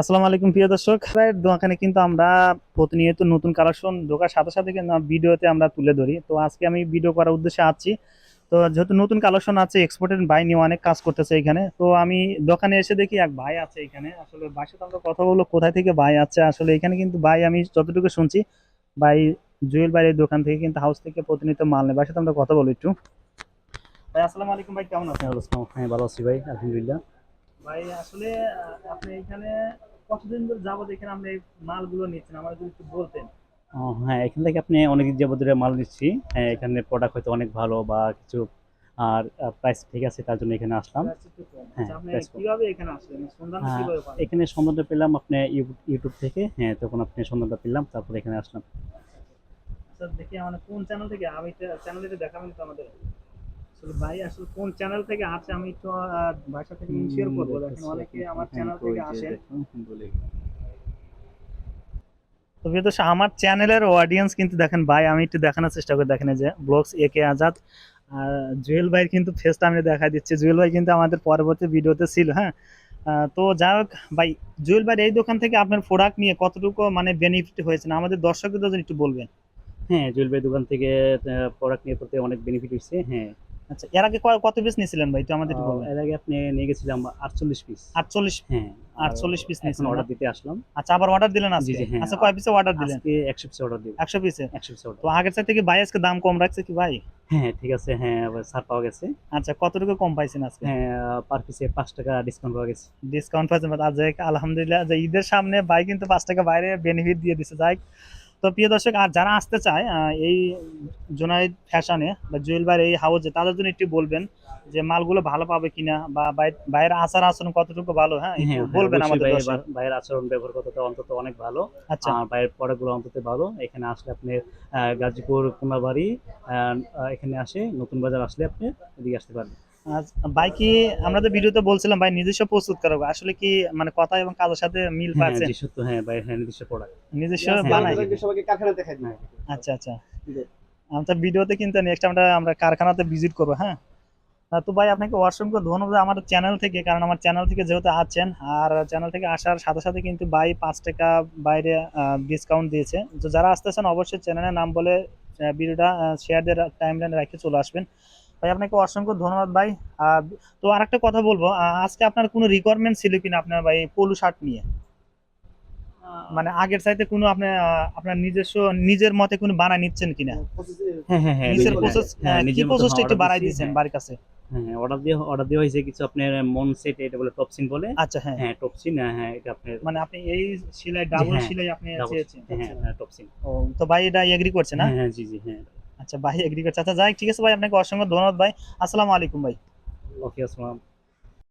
আসসালামু আলাইকুম, প্রিয় দর্শক। দোকানে কিন্তু আমরা প্রতিনিয়ত নতুন কালেকশন ঢোকার সাথে সাথে কিন্তু ভিডিওতে আমরা তুলে ধরি। তো আজকে আমি ভিডিও করার উদ্দেশ্যে আছি। তো যেহেতু নতুন কালেকশন আছে এক্সপোর্টের ভাই নিয়ে অনেক কাজ করতেছে এখানে। তো আমি দোকানে এসে দেখি এক ভাই আছে এখানে। আসলে ভাইয়ের সাথে আমরা কথা বলব কোথায় থেকে ভাই আছে? আসলে এখানে কিন্তু ভাই, আমি যতটুকু শুনছি, ভাই জুয়েল ভাইয়ের দোকান থেকে কিন্তু হাউস থেকে প্রতিনিয়ত মাল নেই ভাইয়ের সাথে আমরা কথা বলি একটু। ভাই, আসসালামু আলাইকুম ভাই, কেমন আছেন? হ্যাঁ ভালো আছি ভাই, আলহামদুলিল্লাহ। ভাই আসলে আপনি এখানে কতদিন ধরে যাবত এখানে আপনি এই মালগুলো নিচ্ছেন? আমাদের যদি একটু বলতেন। হ্যাঁ এখান থেকে আপনি অনেক যাবত ধরে মাল নিচ্ছি। হ্যাঁ এখানে প্রোডাক্ট হয়তো অনেক ভালো বা কিছু আর প্রাইস ঠিক আছে তার জন্য এখানে আসলাম। হ্যাঁ, আচ্ছা, এখানে হ্যাঁ, কীভাবে পান? এখানে সন্ধানটা পেলাম আপনি ইউটিউব থেকে। হ্যাঁ তখন আপনি সন্ধানটা পেলাম তারপর এখানে আসলাম। আচ্ছা, দেখি মানে কোন চ্যানেল থেকে? আমি চ্যানেল এটা দেখাবেন তো আমাদের। আসলে ভাই আসলে কোন চ্যানেল থেকে আছে আমি আহ, ভাষা থেকে করব। দেখেন অনেকে আমার চ্যানেল থেকে আসে। তো প্রিয় দর্শক, আমার চ্যানেলের অডিয়েন্স কিন্তু দেখেন ভাই আমি একটু দেখানোর চেষ্টা করে। দেখেন যে ব্লগস এ কে আজাদ আর জুয়েল ভাইয়ের কিন্তু ফেসটা আমি দেখা দিচ্ছি। জুয়েল ভাই কিন্তু আমাদের পরবর্তী ভিডিওতে ছিল হ্যাঁ? তো যাই হোক ভাই জুয়েল ভাই এই দোকান থেকে আপনার প্রোডাক্ট নিয়ে কতটুকু মানে বেনিফিট হয়েছে না? আমাদের দর্শকদের জন্য একটু বলবেন। হ্যাঁ জুয়েল ভাই দোকান থেকে প্রোডাক্ট নিয়ে অনেক বেনিফিট হয়েছে। হ্যাঁ আচ্ছা এর আগে কত পিস নিয়েছিলেন ভাই? একটু আমাদের একটু এর আগে আপনি নিয়ে গেছিলাম আটচল্লিশ পিস আটচল্লিশ হ্যাঁ আটচল্লিশ পিস এখন অর্ডার দিতে আসলাম। আচ্ছা আবার অর্ডার দিলেন আজকে? হ্যাঁ। আচ্ছা কয় পিসে অর্ডার দিলেন আজকে একশো পিস অর্ডার পিসে একশো পিস অর্ডার তো আগের চাই থেকে ভাই আজকে দাম কম রাখছে কি ভাই? হ্যাঁ ঠিক আছে হ্যাঁ ছাড় পাওয়া গেছে। আচ্ছা কতটুকু কম পাইছেন আজকে? হ্যাঁ পার পিসে পাঁচ টাকা ডিসকাউন্ট পাওয়া গেছে। ডিসকাউন্ট পাচ্ছেন আজ আলহামদুলিল্লাহ যে ঈদের সামনে ভাই কিন্তু পাঁচ টাকা বাইরে বেনিফিট দিয়ে দিচ্ছে যাই তো প্রিয় দর্শক আর যারা আসতে চায় এই জোনাইদ ফ্যাশনে বা জুয়েল ভাইয়ের এই হাউসে তাদের জন্য একটু বলবেন যে মালগুলো ভালো পাবে কিনা বা বাই- বাইরের আচার আচরণ কতটুকু ভালো হ্যাঁ? হ্যাঁ বলবেন আমাদের ভাই, দর্শক। বা- ভাইয়ের আচরণ ব্যবহার কতটা অন্তত অনেক ভালো। আচ্ছা। আর ভাইয়ের প্রোডাক্টগুলো অন্তত ভালো। এখানে আসলে আপনি গাজীপুর আহ, এখানে আসে নতুন বাজার আসলে আপনি এদিকে আসতে পারবেন। ভাই কি আমরা তো ভিডিওতে বলছিলাম ভাই নিজস্ব প্রস্তুত করব আসলে কি মানে কথা এবং কাজের সাথে মিল হ্যাঁ পাচ্ছে? জি সত্য হ্যাঁ ভাই হ্যাঁ নির্দিষ্ট প্রোডাক্ট নিজস্ব হ্যাঁ, বানাই। সবাইকে কারখানা দেখাই আচ্ছা আচ্ছা। আমরা ভিডিওতে কিন্তু নেক্সট আমরা আমরা কারখানাতে ভিজিট করব হ্যাঁ? তো ভাই আপনাকে অসংখ্য ধন্যবাদ আমার চ্যানেল থেকে কারণ আমার চ্যানেল থেকে যেহেতু আছেন আর চ্যানেল থেকে আসার সাথে সাথে কিন্তু ভাই পাঁচ টাকা বাইরে ডিসকাউন্ট দিয়েছে। তো যারা আসতেছেন অবশ্যই চ্যানেলের নাম বলে ভিডিওটা শেয়ার দিয়ে টাইম লাইনে রেখে চলে আসবেন। ভাই আপনাকে অসংখ্য ধন্যবাদ ভাই। তো আরেকটা কথা বলব আজকে আপনার কোনো রিকোয়ারমেন্ট ছিল কিনা আপনার ভাই পোলো শার্ট নিয়ে? মানে আগের চাইতে কোনো আপনি আপনার নিজস্ব নিজের মতে কোনো বানায় নিচ্ছেন কিনা? হ্যাঁ হ্যাঁ হ্যাঁ নিজের প্রসেস হ্যাঁ, কি নিজের প্রসেসটা একটু বাড়াই দিয়েছেন হ্যাঁ। বাড়ির কাছে? হ্যাঁ অর্ডার দিয়ে অর্ডার দেওয়া হয়েছে কিছু আপনার মন সেট এটা বলে টপসিন বলে। আচ্ছা হ্যাঁ। হ্যাঁ টপসিন হ্যাঁ এটা আপনার মানে আপনি এই সেলাই ডাবল হ্যাঁ, সেলাই আপনি চেয়েছেন হ্যাঁ হ্যাঁ টপসিন ও তো ভাই এটা এগ্রি করছে না? হ্যাঁ হ্যাঁ জি জি হ্যাঁ। আচ্ছা ভাই এগ্রি করছে আচ্ছা যাই, ঠিক আছে ভাই, আপনাকে অসংখ্য ধন্যবাদ ভাই। আসসালামু আলাইকুম ভাই। ওকে, আসসালাম।